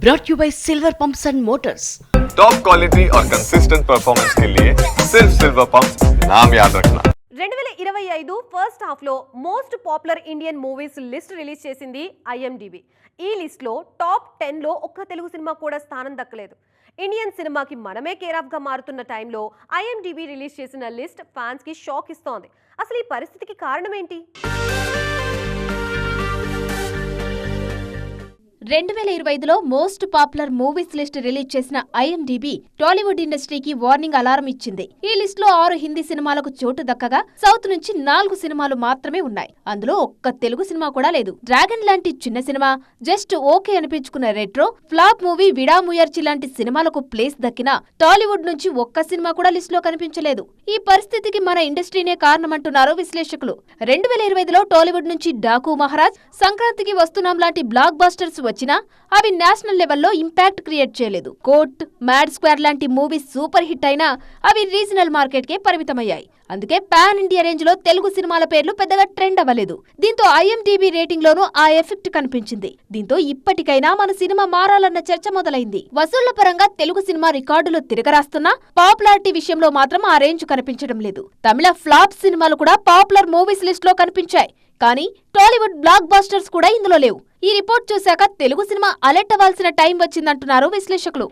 brought you by Silver Pumps and Motors. Top quality और consistent performance के लिए सिर्फ सिल्वर पंप नाम याद रखना రెండు వేల ఇరవై ఐదు ఫస్ట్ హాఫ్లో most popular Indian movies list release చేసింది ఐఎండిబి ఈ లిస్ట్లో టాప్ టెన్లో ఒక్క తెలుగు సినిమా కూడా స్థానం దక్కలేదు ఇండియన్ సినిమాకి మనమే కేర్ ఆఫ్గా మారుతున్న టైంలో ఐఎండిబి రిలీజ్ చేసిన లిస్ట్ ఫ్యాన్స్కి షాక్ ఇస్తోంది అసలు ఈ పరిస్థితికి కారణం రెండు వేల ఇరవై ఐదులో most popular movies list release చేసిన ఐఎండిబి టాలీవుడ్ ఇండస్ట్రీకి వార్నింగ్ అలారం ఇచ్చింది. ఈ లిస్ట్లో ఆరు హిందీ సినిమాలకు చోటు దక్కగా సౌత్ నుంచి నాలుగు సినిమాలు మాత్రమే ఉన్నాయి. అందులో ఒక్క తెలుగు సినిమా కూడా లేదు. డ్రాగన్ లాంటి చిన్న సినిమా జస్ట్ ఓకే అనిపించుకున్న రెట్రో ఫ్లాప్ మూవీ విడాముయర్చి లాంటి సినిమాలకు ప్లేస్ దక్కినా టాలీవుడ్ నుంచి ఒక్క సినిమా కూడా లిస్ట్లో కనిపించలేదు. ఈ పరిస్థితికి మన ఇండస్ట్రీనే కారణమంటున్నారు విశ్లేషకులు. రెండు వేల ఇరవై ఐదులో టాలీవుడ్ నుంచి డాకు మహారాజ్ సంక్రాంతికి వస్తున్నాం లాంటి బ్లాక్ బాస్టర్స్ వచ్చినా అవి నేషనల్ లెవెల్లో ఇంపాక్ట్ క్రియేట్ చేయలేదు. కోర్ట్ మ్యాడ్ స్క్వేర్ లాంటి మూవీస్ సూపర్ హిట్ అయినా అవి రీజనల్ మార్కెట్కే పరిమితమయ్యాయి. అందుకే పాన్ ఇండియా రేంజ్లో తెలుగు సినిమాల పేర్లు పెద్దగా ట్రెండ్ అవ్వలేదు. దీంతో ఐఎండిబి రేటింగ్ లోనూ ఆ ఎఫెక్ట్ కనిపించింది. దీంతో ఇప్పటికైనా మన సినిమా మారాలన్న చర్చ మొదలైంది. వసూళ్ళ పరంగా తెలుగు సినిమా రికార్డులు తిరగరాస్తున్నా పాపులారిటీ విషయంలో మాత్రం ఆ రేంజ్ కనిపించడం లేదు. తమిళ ఫ్లాప్ సినిమాలు కూడా పాపులర్ మూవీస్ లిస్ట్లో కనిపించాయి. కానీ టాలీవుడ్ బ్లాక్ బాస్టర్స్ కూడా ఇందులో లేవు. ఈ రిపోర్ట్ చూశాక తెలుగు సినిమా అలర్ట్ అవ్వాల్సిన టైం వచ్చిందంటున్నారు విశ్లేషకులు.